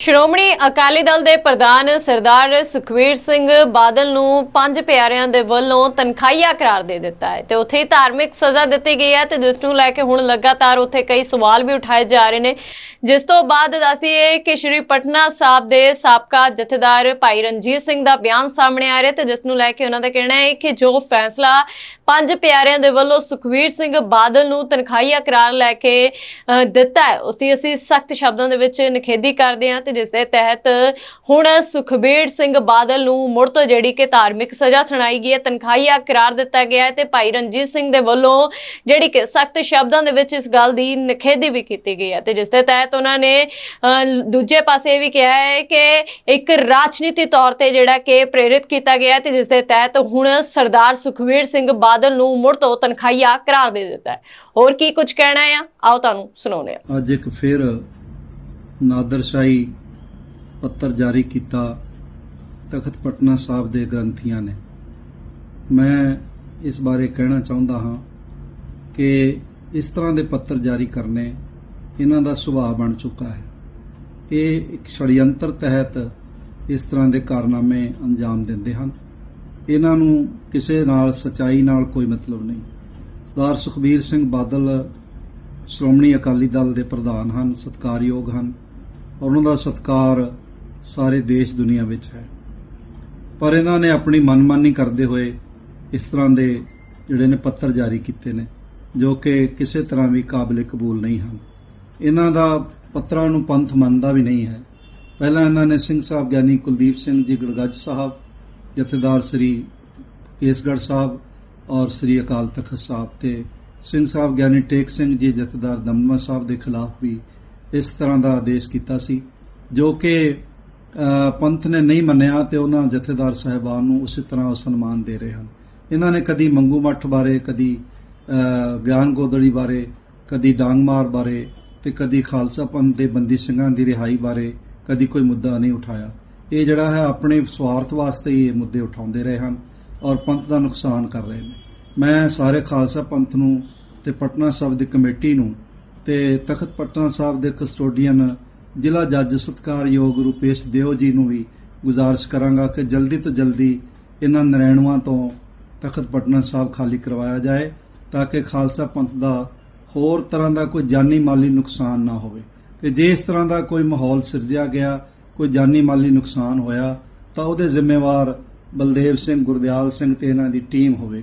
ਸ਼੍ਰੋਮਣੀ ਅਕਾਲੀ ਦਲ ਦੇ ਪ੍ਰਧਾਨ ਸਰਦਾਰ ਸੁਖਵੀਰ ਸਿੰਘ ਬਾਦਲ ਨੂੰ ਪੰਜ ਪਿਆਰਿਆਂ ਦੇ ਵੱਲੋਂ ਤਨਖਾਹੀਆ ਕਰਾਰ ਦੇ ਦਿੱਤਾ ਹੈ ਤੇ ਉੱਥੇ ਹੀ ਧਾਰਮਿਕ ਸਜ਼ਾ ਦਿੱਤੀ ਗਈ ਹੈ ਤੇ ਜਿਸ ਨੂੰ ਲੈ ਕੇ ਹੁਣ ਲਗਾਤਾਰ ਉੱਥੇ ਕਈ ਸਵਾਲ ਵੀ ਉਠਾਏ ਜਾ ਰਹੇ ਨੇ। ਜਿਸ ਤੋਂ ਬਾਅਦ ਦੱਸੀਏ ਕਿ ਸ਼੍ਰੀ ਪਟਨਾ ਸਾਹਿਬ ਦੇ ਸਾਬਕਾ ਜਥੇਦਾਰ ਭਾਈ ਰਣਜੀਤ ਸਿੰਘ ਦਾ ਬਿਆਨ ਸਾਹਮਣੇ ਆ ਰਿਹਾ ਤੇ ਜਿਸ ਨੂੰ ਲੈ ਕੇ ਉਹਨਾਂ ਦਾ ਕਹਿਣਾ ਹੈ ਕਿ ਜੋ ਫੈਸਲਾ ਪੰਜ ਪਿਆਰਿਆਂ ਦੇ ਵੱਲੋਂ ਸੁਖਵੀਰ ਸਿੰਘ ਬਾਦਲ ਨੂੰ ਤਨਖਾਹੀਆ ਕਰਾਰ ਲੈ ਕੇ ਦਿੱਤਾ ਹੈ, ਉਸ ਦੀ ਅਸੀਂ ਸਖਤ ਸ਼ਬਦਾਂ ਦੇ ਵਿੱਚ ਨਿਖੇਧੀ ਕਰਦੇ ਹਾਂ ਤੇ ਜਿਸ ਦੇ ਤਹਿਤ ਹੁਣ ਸੁਖਬੀਰ ਸਿੰਘ ਬਾਦਲ ਨੂੰ ਮੁੜ ਤੋਂ ਜਿਹੜੀ ਕਿ ਧਾਰਮਿਕ ਸਜ਼ਾ ਸੁਣਾਈ ਗਈ ਹੈ ਤਨਖਾਹੀਆ ਕਰਾਰ ਦਿੱਤਾ ਗਿਆ ਹੈ ਤੇ ਭਾਈ ਰਣਜੀਤ ਸਿੰਘ ਦੇ ਵੱਲੋਂ ਜਿਹੜੀ ਕਿ ਸਖਤ ਸ਼ਬਦਾਂ ਦੇ ਵਿੱਚ ਇਸ ਗੱਲ ਦੀ ਨਿਖੇਧੀ ਵੀ ਕੀਤੀ ਗਈ ਹੈ ਤੇ ਜਿਸ ਦੇ ਤਹਿਤ ਉਹਨਾਂ ਨੇ ਦੂਜੇ ਪਾਸੇ ਇਹ ਵੀ ਕਿਹਾ ਹੈ ਕਿ ਇੱਕ ਰਾਜਨੀਤੀ ਤੌਰ ਤੇ ਜਿਹੜਾ ਕਿ ਪ੍ਰੇਰਿਤ ਕੀਤਾ ਗਿਆ ਤੇ ਜਿਸ ਦੇ ਤਹਿਤ ਹੁਣ ਸਰਦਾਰ ਸੁਖਵੀਰ ਸਿੰਘ ਬਾਦਲ ਨੂੰ ਮੁੜ ਤੋਂ ਤਨਖਾਹੀਆ ਕਰਾਰ ਦੇ ਦਿੱਤਾ ਹੈ। ਹੋਰ ਕੀ ਕੁਝ ਕਹਿਣਾ ਹੈ ਆਓ ਤੁਹਾਨੂੰ ਸੁਣਾਉਂਦੇ ਹਾਂ। ਅੱਜ ਇੱਕ ਫਿਰ ਨਾਦਰਸ਼ਾਹੀ ਪੱਤਰ ਜਾਰੀ ਕੀਤਾ ਤਖਤ ਪਟਨਾ ਸਾਹਿਬ ਦੇ ਗ੍ਰੰਥੀਆਂ ਨੇ। ਮੈਂ ਇਸ ਬਾਰੇ ਕਹਿਣਾ ਚਾਹੁੰਦਾ ਹਾਂ ਕਿ ਇਸ ਤਰ੍ਹਾਂ ਦੇ ਪੱਤਰ ਜਾਰੀ ਕਰਨੇ ਇਹਨਾਂ ਦਾ ਸੁਭਾਅ ਬਣ ਚੁੱਕਾ ਹੈ। ਇਹ ਇੱਕ ਛੜਯੰਤਰ ਤਹਿਤ ਇਸ ਤਰ੍ਹਾਂ ਦੇ ਕਾਰਨਾਮੇ ਅੰਜਾਮ ਦਿੰਦੇ ਹਨ। ਇਹਨਾਂ ਨੂੰ ਕਿਸੇ ਨਾਲ ਸਚਾਈ ਨਾਲ ਕੋਈ ਮਤਲਬ ਨਹੀਂ। ਸਰਦਾਰ ਸੁਖਬੀਰ ਸਿੰਘ ਬਾਦਲ ਸ਼੍ਰੋਮਣੀ ਅਕਾਲੀ ਦਲ ਦੇ ਪ੍ਰਧਾਨ ਹਨ, ਸਤਿਕਾਰਯੋਗ ਹਨ। ਉਹਨਾਂ ਦਾ ਸਤਿਕਾਰ ਸਾਰੇ ਦੇਸ਼ ਦੁਨੀਆ ਵਿੱਚ ਹੈ। ਪਰ ਇਹਨਾਂ ਨੇ ਆਪਣੀ ਮਨਮਾਨੀ ਕਰਦੇ ਹੋਏ ਇਸ ਤਰ੍ਹਾਂ ਦੇ ਜਿਹੜੇ ਨੇ ਪੱਤਰ ਜਾਰੀ ਕੀਤੇ ਨੇ, ਜੋ ਕਿ ਕਿਸੇ ਤਰ੍ਹਾਂ ਵੀ ਕਾਬਿਲ ਕਬੂਲ ਨਹੀਂ ਹਨ। ਇਹਨਾਂ ਦਾ ਪੱਤਰਾਂ ਨੂੰ ਪੰਥ ਮੰਨਦਾ ਵੀ ਨਹੀਂ ਹੈ। ਪਹਿਲਾਂ ਇਹਨਾਂ ਨੇ ਸਿੰਘ ਸਾਹਿਬ ਗਿਆਨੀ ਕੁਲਦੀਪ ਸਿੰਘ ਜੀ ਗੜਗੱਜ ਸਾਹਿਬ, ਜਥੇਦਾਰ ਸ੍ਰੀ ਕੇਸਗੜ੍ਹ ਸਾਹਿਬ ਔਰ ਸ੍ਰੀ ਅਕਾਲ ਤਖਤ ਸਾਹਿਬ ਤੇ ਸਿੰਘ ਸਾਹਿਬ ਗਿਆਨੀ ਟੇਕ ਸਿੰਘ ਜੀ ਜਥੇਦਾਰ ਦਮਦਮਾ ਸਾਹਿਬ ਦੇ ਖਿਲਾਫ ਵੀ ਇਸ ਤਰ੍ਹਾਂ ਦਾ ਆਦੇਸ਼ ਕੀਤਾ ਸੀ, ਜੋ ਕਿ ਪੰਥ ਨੇ ਨਹੀਂ ਮੰਨਿਆ ਤੇ ਉਹਨਾਂ ਜਥੇਦਾਰ ਸਾਹਿਬਾਨ ਨੂੰ ਉਸੇ ਤਰ੍ਹਾਂ ਉਹ ਸਨਮਾਨ ਦੇ ਰਹੇ ਹਨ। ਇਹਨਾਂ ਨੇ ਕਦੀ ਮੰਗੂ ਮੱਠ ਬਾਰੇ, ਕਦੀ ਗਿਆਨ ਗੋਦੜੀ ਬਾਰੇ, ਕਦੀ ਡਾਂਗਮਾਰ ਬਾਰੇ ਤੇ ਕਦੀ ਖਾਲਸਾ ਪੰਥ ਦੇ ਬੰਦੀ ਸਿੰਘਾਂ ਦੀ ਰਿਹਾਈ ਬਾਰੇ ਕਦੀ ਕੋਈ ਮੁੱਦਾ ਨਹੀਂ ਉਠਾਇਆ। ਇਹ ਜਿਹੜਾ ਹੈ, ਆਪਣੇ ਸਵਾਰਥ ਵਾਸਤੇ ਹੀ ਇਹ ਮੁੱਦੇ ਉਠਾਉਂਦੇ ਰਹੇ ਹਨ ਔਰ ਪੰਥ ਦਾ ਨੁਕਸਾਨ ਕਰ ਰਹੇ ਨੇ। ਮੈਂ ਸਾਰੇ ਖਾਲਸਾ ਪੰਥ ਨੂੰ ਤੇ ਪਟਨਾ ਸਾਹਿਬ ਦੀ ਕਮੇਟੀ ਨੂੰ ਤੇ ਤਖਤ ਪਟਨਾ ਸਾਹਿਬ ਦੇ ਕਸਟੋਡੀਅਨ ਜ਼ਿਲ੍ਹਾ ਜੱਜ ਸਤਕਾਰਯੋਗ ਰੂਪੇਸ਼ ਦੇਓ ਜੀ ਨੂੰ ਵੀ ਗੁਜ਼ਾਰਿਸ਼ ਕਰਾਂਗਾ ਕਿ ਜਲਦੀ ਤੋਂ ਜਲਦੀ ਇਹਨਾਂ ਨਰੈਣਵਾਂ ਤੋਂ ਤਖਤ ਪਟਨਾ ਸਾਹਿਬ ਖਾਲੀ ਕਰਵਾਇਆ ਜਾਏ, ਤਾਂ ਕਿ ਖਾਲਸਾ ਪੰਥ ਦਾ ਹੋਰ ਤਰ੍ਹਾਂ ਦਾ ਕੋਈ ਜਾਨੀ ਮਾਲੀ ਨੁਕਸਾਨ ਨਾ ਹੋਵੇ। ਤੇ ਜੇ ਇਸ ਤਰ੍ਹਾਂ ਦਾ ਕੋਈ ਮਾਹੌਲ ਸਿਰਜਿਆ ਗਿਆ, ਕੋਈ ਜਾਨੀ ਮਾਲੀ ਨੁਕਸਾਨ ਹੋਇਆ, ਤਾਂ ਉਹਦੇ ਜ਼ਿੰਮੇਵਾਰ ਬਲਦੇਵ ਸਿੰਘ ਗੁਰਦਿਆਲ ਸਿੰਘ ਤੇ ਇਹਨਾਂ ਦੀ ਟੀਮ ਹੋਵੇਗੀ।